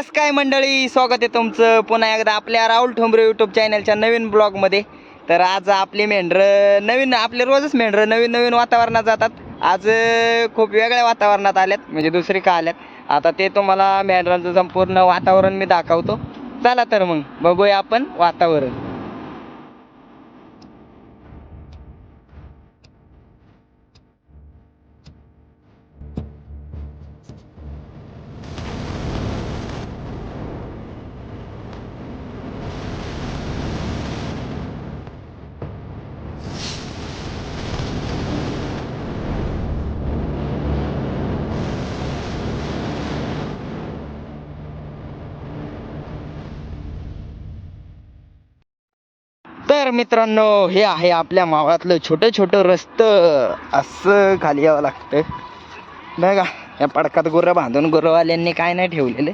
कस काय मंडळी स्वागत आहे तुमचं. पुन्हा एकदा आपल्या राहुल ठोंबरे यूट्यूब चॅनलच्या नवीन ब्लॉगमध्ये तर आज आपली मेंढरं नवीन आपले रोजच मेंढरं नवीन नवीन वातावरणात जातात. आज खूप वेगळ्या वातावरणात आल्यात म्हणजे दुसरी का आल्यात. आता ते तुम्हाला मेंढरांचं संपूर्ण वातावरण मी दाखवतो. चला तर मग बघूया आपण वातावरण. तर मित्रांनो हे आहे आपल्या मावळातलं छोटं छोटं रस्तं. असं खाली यावं लागतं बघा या पडकात गुरं बांधून गुरंवाल्यांनी काय नाही ठेवलेलं.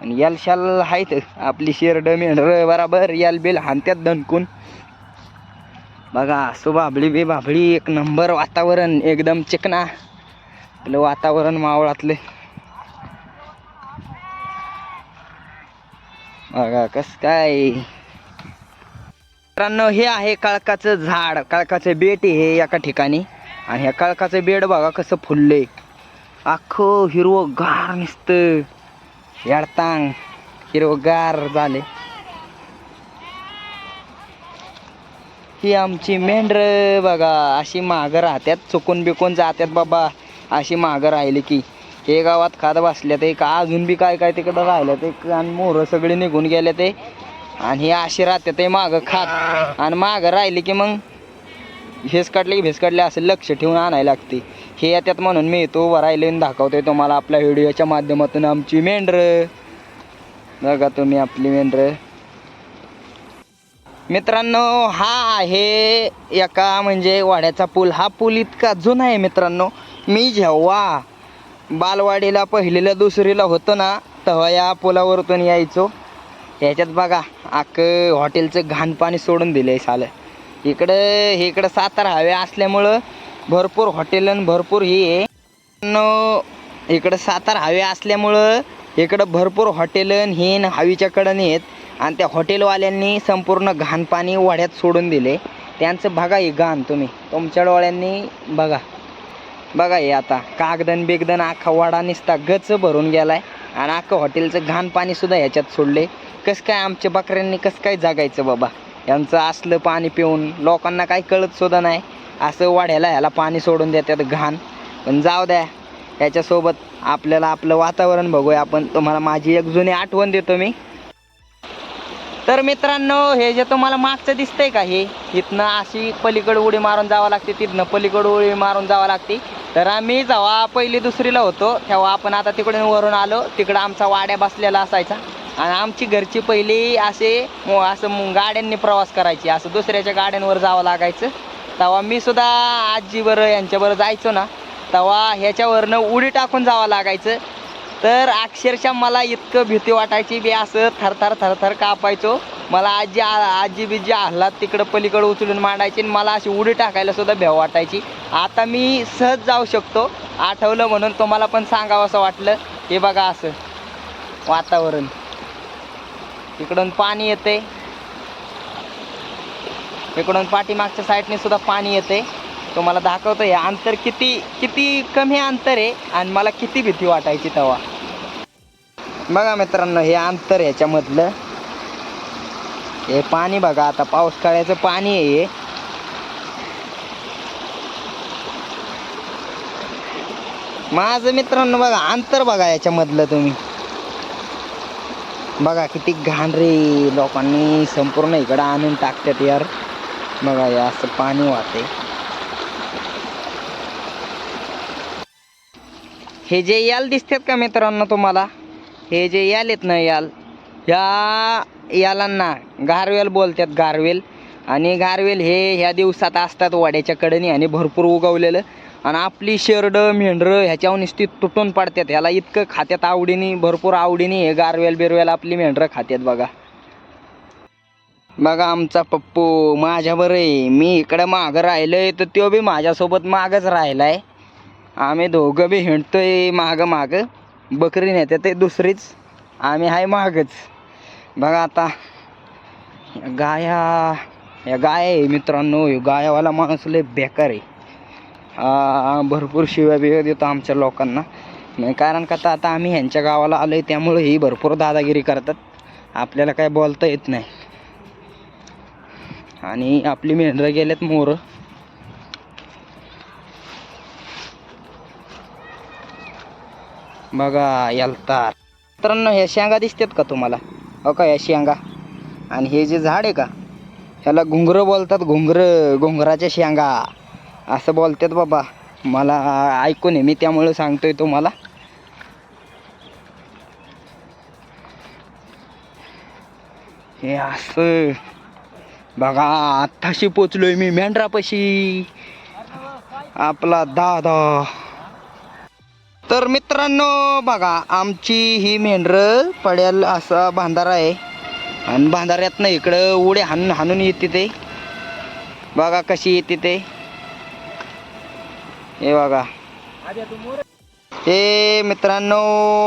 आणि याल शाल आहेत. आपली शेरड मेंढर बराबर याल बिल हानत्यात दणकून बघा असो बाबळी बे बाबळी एक नंबर वातावरण एकदम चिकना. आपलं वातावरण मावळातलं. बघा कस काय? मित्रांनो हे आहे काळकाचं झाड. काळकाचं बेट आहे हे एका ठिकाणी. आणि ह्या काळकाचं बेड बघा कसं फुललंय. अख्खं हिरवं गार नुसतं. याडतांग हिरवगार झाले. ही आमची मेंढर बघा अशी मागं राहत्यात. चुकून बिकून जात्यात बाबा. अशी मागं राहिली की. हे गावात खात बसल्या ते का अजून बी काय काय तिकडं राहिलं ते आणि मोरं सगळे निघून गेले ते आणि हे अशी राहते ते मागं खात. आणि मागं राहिले की मग भेस काढले की भेस काढले असं लक्ष ठेवून आणायला लागते. हे येतात म्हणून मी तो उभा राहिले दाखवतोय तुम्हाला आपल्या व्हिडिओच्या माध्यमातून आमची मेंढर. बघा तुम्ही आपली मेंढर. मित्रांनो हा आहे एका म्हणजे वाड्याचा पूल. हा पूल इतका जुना आहे मित्रांनो. मी जेव्हा बालवाडीला पहिलीला दुसरीला होतो ना तेव्हा या पुलावरतून यायचो. ह्याच्यात बघा आक हॉटेलचं घाण पाणी सोडून दिलं आहे सालं. इकडं हे इकडं सातारा हवे असल्यामुळं भरपूर हॉटेल आणि भरपूर हे आहे. न इकडं सातारा हवे असल्यामुळं इकडं भरपूर हॉटेल हे न हवीच्या कडं आहेत. आणि त्या हॉटेलवाल्यांनी संपूर्ण घाण पाणी वाड्यात सोडून दिले त्यांचं बघा हे घाण तुम्ही. तुमच्या डोळ्यांनी बघा. बघा हे आता. कागदन बिगदन अख्खा वाडा निसता गच भरून गेलाय. आणि अख्खं हॉटेलचं घाण पाणीसुद्धा ह्याच्यात सोडले कसं काय आमच्या बकऱ्यांनी कसं काय जगायचं बाबा? यांचं असलं पाणी पिऊन लोकांना काही कळत सुद्धा नाही. असं वाढ्याला ह्याला पाणी सोडून देतात घाण. पण जाऊ द्या याच्यासोबत आपल्याला आपलं वातावरण बघूया आपण. तुम्हाला माझी एक जुनी आठवण देतो मी. तर मित्रांनो हे जे तुम्हाला मागचं दिसतंय का हे? इथनं अशी पलीकडे उडी मारून जावं लागते तिथनं पलीकडे उडी मारून जावं लागते. तर आम्ही जेव्हा पहिली दुसरीला होतो तेव्हा आपण आता तिकडून वरून आलो. तिकडं आमचा वाड्या बसलेला असायचा. आणि आमची घरची पहिली असे असं गाड्यांनी प्रवास करायची. असं दुसऱ्याच्या गाड्यांवर जावं लागायचं. तेव्हा मी सुद्धा आजीबरं यांच्याबरोबर जायचो ना तेव्हा ह्याच्यावरनं उडी टाकून जावं लागायचं. तर अक्षरशः मला इतकं भीती वाटायची बी असं थरथर थरथर कापायचो. मला आजी आजी बिजी आल्हाद तिकडं पलीकडं उचलून मांडायची आणि मला अशी उडी टाकायला सुद्धा भेव वाटायची. आता मी सहज जाऊ शकतो. आठवलं म्हणून तुम्हाला पण सांगावं असं वाटलं. हे बघा असं वातावरण. इकडून पाणी येते. इकडून पाठीमागच्या साईडने सुद्धा पाणी येते. तुम्हाला दाखवतो हे अंतर किती किती कमी अंतर आहे आणि मला किती भीती वाटायची तेव्हा. बघा मित्रांनो हे अंतर ह्याच्यामधलं हे पाणी बघा आता पाऊस काळ्याचं पाणी आहे हे. माझं मित्रांनो बघा अंतर बघा याच्यामधलं तुम्ही. बघा किती घाण रे. लोकांनी संपूर्ण इकडं आणून टाकतात यार. बघा या असं पाणी वाहते. हे जे याल दिसतात का मित्रांनो तुम्हाला? हे जे याल आहेत ना याल ह्या यालांना गारवेल बोलतात गारवेल. आणि गारवेल हे ह्या दिवसात असतात वाड्याच्या कडेने आणि भरपूर उगवलेलं. आणि आपली शेरड मेंढरं ह्याच्यावर नुसती तुटून पडतात. ह्याला इतकं खात्यात आवडीने भरपूर आवडीने हे गारवेल बिरवेल आपली मेंढरं खात्यात बघा. बघा आमचा पप्पू माझ्यावर आहे. मी इकडं मागं राहिलोय तर तो बी माझ्यासोबत मागच राहिलाय. आम्ही दोघं बी हिंडतोय मागं मागं. बकरी नेते ते दुसरीच. आम्ही आहे मागच. बघा आता गाया या गाय आहे मित्रांनो. हे गायावाला माणूस लय बेकार आहे. भरपूर शिव्या बिव्या देतो आमच्या लोकांना. नाही कारण का तर आता आम्ही ह्यांच्या गावाला आलो आहे त्यामुळे ही भरपूर दादागिरी करतात. आपल्याला काय बोलता येत नाही. आणि आपली मेंढरं गेलेत मोर. बघा यालतात मित्रांनो ह्या शेंगा दिसतात का तुम्हाला? हो का ह्या शेंगा? आणि हे जे झाड आहे का? ह्याला घुंगरं बोलतात घुंगरं घुंगराच्या शेंगा. असं बोलतात बाबा. मला ऐकून आहे मी त्यामुळे सांगतोय तुम्हाला. हे असं. बघा आत्ताशी पोचलोय मी मेंढरापाशी. आपला दादा. तर मित्रांनो बघा आमची ही मेंढरं पड्याल असा बांधारा आहे. आणि बांधाऱ्यातनं इकडं उडे हाणून हाणून येते ते. बघा कशी येते ते. हे बघा. हे मित्रांनो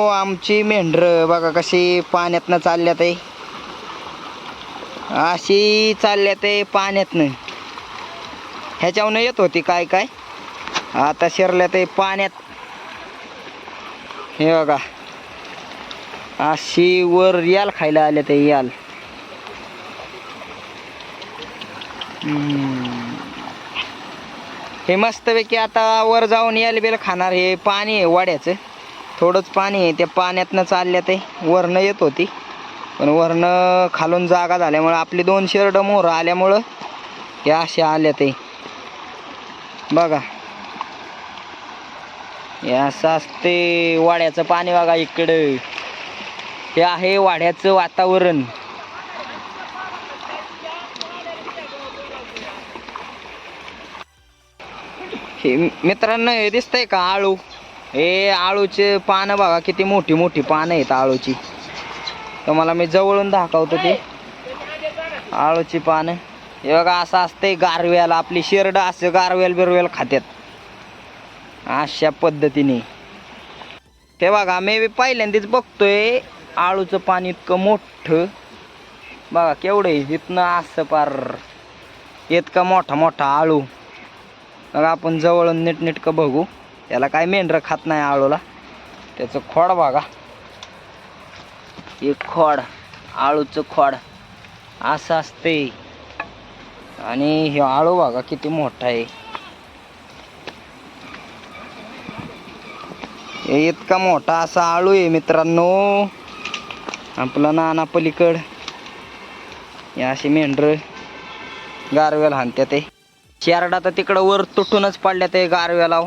आमची मेंढर बघा कशी पाण्यातनं चालल्यात आहे अशी चालल्यात आहे पाण्यातनं. ह्याच्यावरनं येत होती काय काय? आता शिरल्यात आहे पाण्यात. हे बघा. अशी वर याल खायला आल्या ते याल. हे मस्तपैकी आता वर जाऊन याल बेल खाणार हे पाणी आहे वाड्याचं. थोडंच पाणी आहे त्या पाण्यातनं चालल्या ते. वरनं येत होती. पण वरनं खालून जागा झाल्यामुळं आपली दोन शर्ट मोहरं आल्यामुळं हे असे आल्या ते. बघा. हे असं असते वाड्याचं पाणी बघा इकडं. हे आहे वाड्याचं वातावरण. मित्रांनो हे दिसतंय का आळू? हे आळूचे पानं बघा किती मोठी मोठी पानं आहेत आळूची. तुम्हाला मी जवळून दाखवतो ते. आळूची पानं. हे बघा असं असतंय गारव्याला. आपली शेरड असं गारवेल बिरवेल खात्यात. अशा पद्धतीने. ते बघा मी बी पहिल्यांदाच बघतोय आळूचं पाणी इतकं मोठं. बघा केवढं आहे? इथनं असं पार. इतका मोठा मोठा आळू. मग आपण जवळून नीटनेटकं बघू. त्याला काय मेंढरं खात नाही आळूला. त्याचं खोड बघा. एक खोड आळूचं खोड. असं असते आणि हे आळू बघा किती मोठा आहे. इतका मोठा असा आळू आहे मित्रांनो. आपला नाना पलीकड. हे अशी मेंढर गारवेल हाणत्या ते शेरडा तर तिकडं वर तुटूनच पडल्या ते गारव्याला.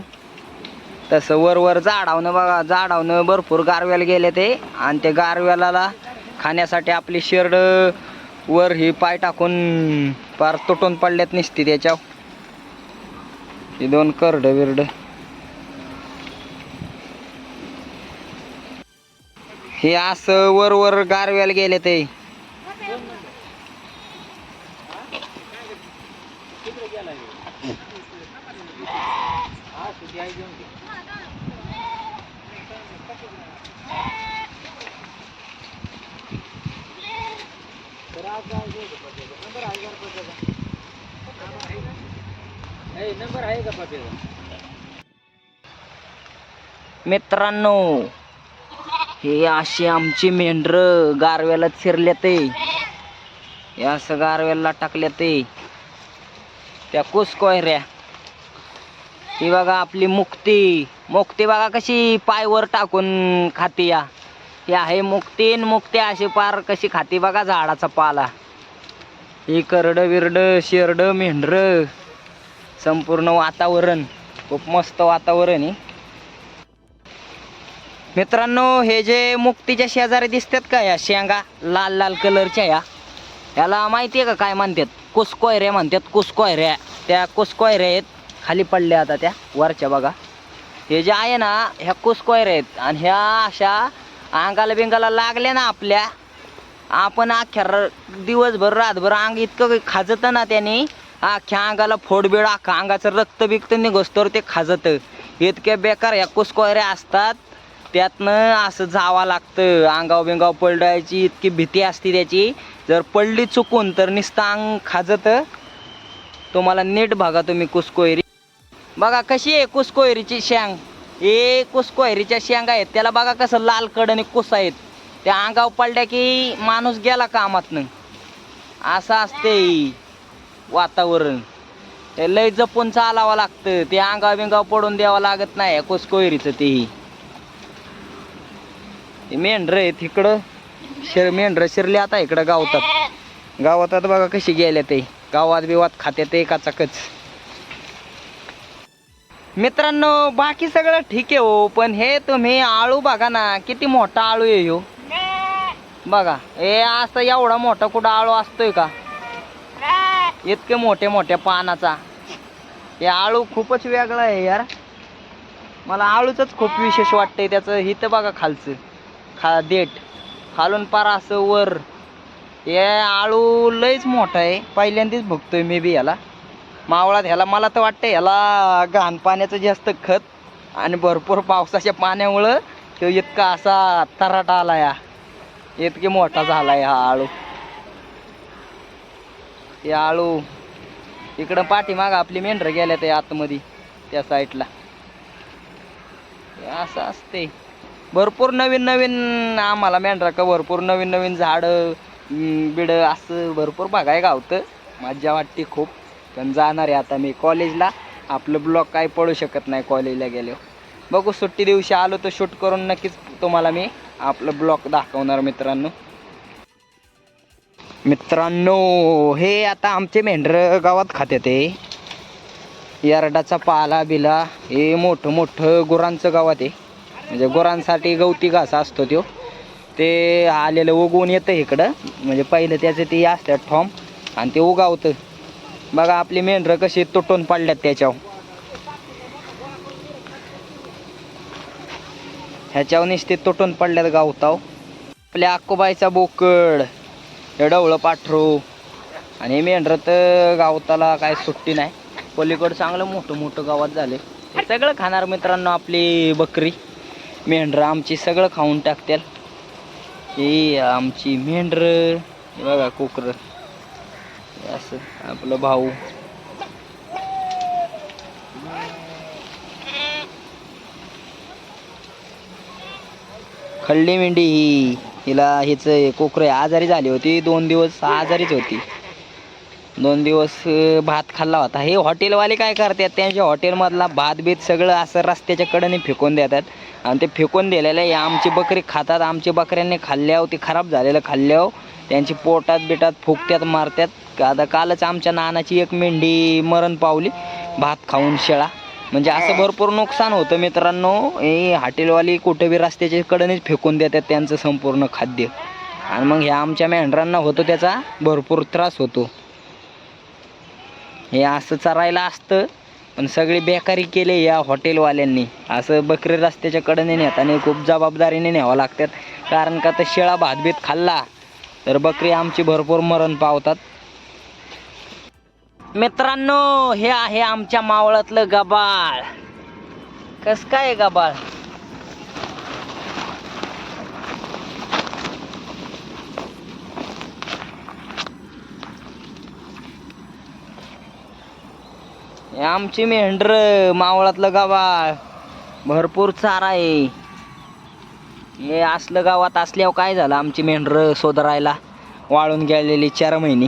तसं वर वर झाडावनं बघा झाडावनं भरपूर गारव्याला गेले ते आणि ते गारव्याला खाण्यासाठी आपली शेरड वर ही पाय टाकून पार तुटून पडल्यात निसती त्याच्यावर. ही दोन करड बिरड. हे असं वर वर गारव्याला गेले ते मित्रांनो हे अशी आमची मेंढर गारव्याला शिरले ते. हे असं गारव्याला टाकले ते. त्या कुसकोयऱ्या. ही बघा आपली मुक्ती. मुक्ती बघा कशी पायवर टाकून खाती या. हे आहे मुक्ती न मुक्ती अशी पार कशी खाती बघा झाडाचा पाला. ही करडं विरडं शेरड मेंढर. संपूर्ण वातावरण. खूप मस्त वातावरण आहे. मित्रांनो हे जे मुक्तीच्या शेजारी दिसतात का या शेंगा? लाल लाल कलरच्या या. याला माहिती आहे का काय म्हणतात? कुसकोयऱ्या म्हणतात कुसकोयऱ्या. त्या कुसकोयऱ्या आहेत. खाली पडल्या आता त्या वरच्या बघा. हे जे आहे ना ह्या कुसकोयऱ्या आहेत. आणि ह्या अशा अंगाला बिंगाला लागल्या ना आपल्या आपण अख्ख्या र दिवसभर रातभर अंग इतकं खाजतं ना त्याने अख्ख्या अंगाला फोडबिड अख्खा अंगाचं रक्त बिकत निघोस तर ते खाजतं. इतक्या बेकार ह्या कुसकोऱ्या असतात त्यातनं असं जावं लागतं. अंगाव बिंगाव पलडायची इतकी भीती असते त्याची. जर पडली चुकून तर नुसतं अंग खाजत. तुम्हाला नीट बघा तुम्ही कुसकोयरी. बघा कशी आहे कुसकोयरीची शेंग. हे कुसकोयरीच्या शेंगा आहेत. त्याला बघा कसं लाल कड आणि कुस आहेत. त्या अंगाव पडल्या की माणूस गेला कामातनं. असं असते वातावरण. ते लय जपून चालावं लागतं. ते अंगाव बिंगाव पडून द्यावं लागत नाही. कुसकोयरीचं तेही ते मेंढर आहेत इकडं. शिर मेंढर शिरले आता इकडं गावतात. गावतात बघा कशी गेल्या ते. गावात बिवात खात्यात ते काचाकच मित्रांनो बाकी सगळं ठीक आहे हो पण हे तुम्ही आळू बघा ना किती मोठा आळू आहे ह्यो. बघा हे असं एवढा मोठा कुठं आळू असतोय का? इतके मोठे मोठ्या पानाचा. हे आळू खूपच वेगळा आहे यार. मला आळूच खूप विशेष वाटतंय त्याचं. हिथं बघा खालचं. खा देठ. खालून पार असं वर. हे आळू लयच मोठा आहे. पहिल्यांदाच बघतोय मी बी याला. मावळात ह्याला मला तर वाटतं ह्याला घाण पाण्याचं जास्त खत आणि भरपूर पावसाच्या पाण्यामुळं तो इतका असा तराटा आला या. इतकी मोठा झाला हा आळू. हे आळू इकडं पाठीमाग आपली मेंढरं गेल्या ते आतमध्ये त्या साईडला. असं असते भरपूर नवीन नवीन आम्हाला मेंढरा का भरपूर नवीन नवीन झाडं बिडं असं भरपूर बघाय गावतं. मज्जा वाटते खूप. पण जाणार आहे आता मी कॉलेजला. आपलं ब्लॉग काय पडू शकत नाही कॉलेजला गेल्यावर. बघू सुट्टी दिवशी आलो तर शूट करून नक्कीच तुम्हाला मी आपलं ब्लॉक दाखवणार मित्रांनो. मित्रांनो हे आता आमचे मेंढर गावात खाते ते. यारडाचा पाला बिला हे मोठं मोठं गुरांचं गावात आहे म्हणजे गुरांसाठी गवती घास असतो तो ते आलेलं उगवून येतं इकडं. म्हणजे पहिलं त्याचं ते असतात ठॉम आणि ते उगावतं. बघा आपली मेंढरं कशी तुटून पाडल्यात त्याच्यावर. ह्याच्यावर नुसते तुटून पडल्यात गावताव. आपल्या आकोबाईचा बोकड हे डवळं पाठरू. आणि मेंढरं तर गावताला काय सुट्टी नाही. पलीकडं चांगलं मोठं मोठं गावात झाले. सगळं खाणार मित्रांनो आपली बकरी. मेंढरं आमची सगळं खाऊन टाकतील. ही आमची मेंढरं. बघा कोकरं. असं आपलं भाऊ. खल्ली मेंढी ही. हिला हिच कोकरे आजारी झाली होती. दोन दिवस आजारीच होती. दोन दिवस भात खाल्ला होता. हे हॉटेलवाले काय करतात? त्यांच्या हॉटेलमधला भात बीत सगळं असं रस्त्याच्या कडेने फेकून देतात. आणि ते फेकून दिलेलं आहे. आमची बकरी खातात. आमची बकऱ्यांनी खाल्ल्यावर ते खराब झालेलं खाल्ल्यावर त्यांची पोटात बिटात फुकत्यात मारत्यात. आता कालच आमच्या नानाची एक मेंढी मरण पावली. भात खाऊन शेळा. म्हणजे असं भरपूर नुकसान होतं मित्रांनो. हे हॉटेलवाली कुठे बी रस्त्याच्या कडेनेच फेकून देतात त्यांचं संपूर्ण खाद्य. आणि मग ह्या आमच्या मेंढरांना होतो त्याचा भरपूर त्रास होतो. हे असं चरायला असतं पण सगळी बेकारी केली या हॉटेलवाल्यांनी. असं बकरी रस्त्याच्या कडेने नेताना खूप जबाबदारीने न्यावं लागतात. कारण का तर शेळा भातबीत खाल्ला तर बकरी आमची भरपूर मरण पावतात. मित्रांनो हे आहे आमच्या मावळातलं गबाळ. कस काय गबाळ? हे आमची मेंढर मावळातलं गावाळ भरपूर चारा आहे. हे असलं गावात असल्यावर काय झालं? आमची मेंढर सोदरायला वाळून गेलेली चार महिने.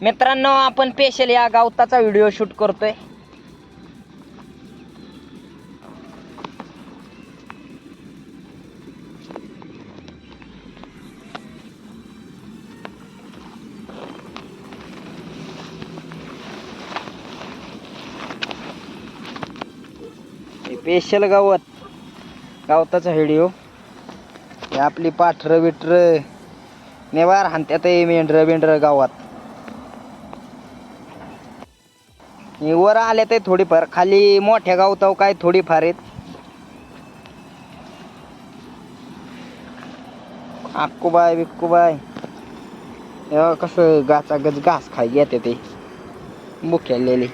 मित्रांनो आपण स्पेशल या गावताचा व्हिडिओ शूट करतोय. स्पेशल गावत गावताचा व्हिडिओ हे आपली पाठरं बिठरं नेवार हाणत्यात मेंढर बेंढरं गावात. वर आल्या ते थोडीफार. खाली मोठ्या गावताव काय थोडीफार आहेत. आक्कूबाय बिक्कूबाय हे कसं गाचा गच घास खाय येते ते. मुख्यालेली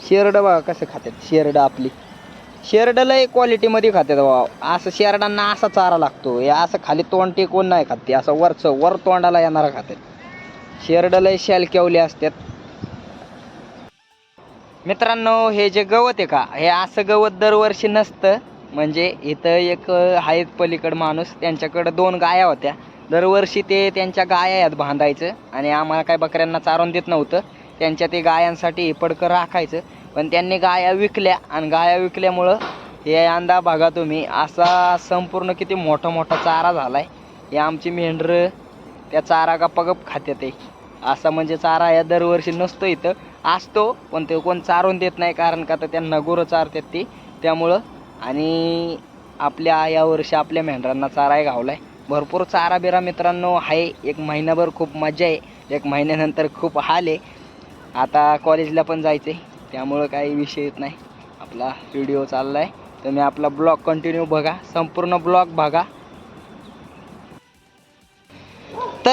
शेरड बघा कसं खातात शेरड आपली. शेरड लय क्वालिटीमध्ये खातात बाबा असं शेरडांना असा चारा लागतो. हे असं खाली तोंड टेकून नाही खात ते. असं वरचं वर तोंडाला येणारा खातात शेरडलय लय असतात मित्रांनो हे जे गवत आहे का हे असं गवत दरवर्षी नसतं. म्हणजे इथं एक आहेत पलीकड माणूस त्यांच्याकडं दोन गाया होत्या. दरवर्षी ते त्यांच्या गाया यात बांधायचं आणि आम्हाला काय बकऱ्यांना चारून देत नव्हतं. त्यांच्या ते गायांसाठी पडकं राखायचं. पण त्यांनी गाया विकल्या आणि गाया विकल्यामुळं हे अंदा बघा तुम्ही. असा संपूर्ण किती मोठा मोठा चारा झाला आहे हे आमची मेंढरं त्या चारा गप्पागप खात्यात ते असा म्हणजे चारा या दरवर्षी नसतो इथं. असतो पण ते कोण चारून देत नाही कारण का तर त्यांना गुरं चारतात ती. त्यामुळं आणि आपल्या या वर्षी आपल्या मेंढरांना चाराही घावलाय भरपूर चारा बिरा मित्रांनो आहे एक महिनाभर खूप मजा आहे. एक महिन्यानंतर खूप हाल आहे. आता कॉलेजला पण जायचं आहे त्यामुळं काही विषय येत नाही. आपला व्हिडिओ चालला आहे तुम्ही आपला ब्लॉग कंटिन्यू बघा. संपूर्ण ब्लॉग बघा.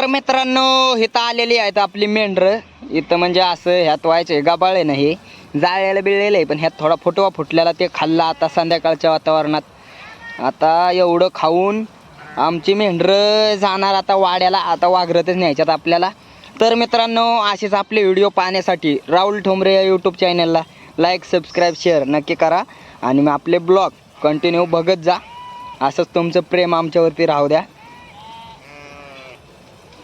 तर मित्रांनो इथं आलेली आहेत आपली मेंढरं. इथं म्हणजे असं ह्यात व्हायचं गबाळ आहे ना हे. जाळलेलं बिळलेलं आहे पण ह्यात थोडा फुटवा फुटलेला ते खाल्ला आता संध्याकाळच्या वातावरणात. आता एवढं खाऊन आमची मेंढरं जाणार आता वाड्याला आता वाघरतच न्यायच्यात आपल्याला. तर मित्रांनो असेच आपले व्हिडिओ पाहण्यासाठी राहुल ठोंबरे या यूट्यूब चॅनलला लाईक सबस्क्राईब शेअर नक्की करा. आणि मग आपले ब्लॉग कंटिन्यू बघत जा. असंच तुमचं प्रेम आमच्यावरती राहू द्या.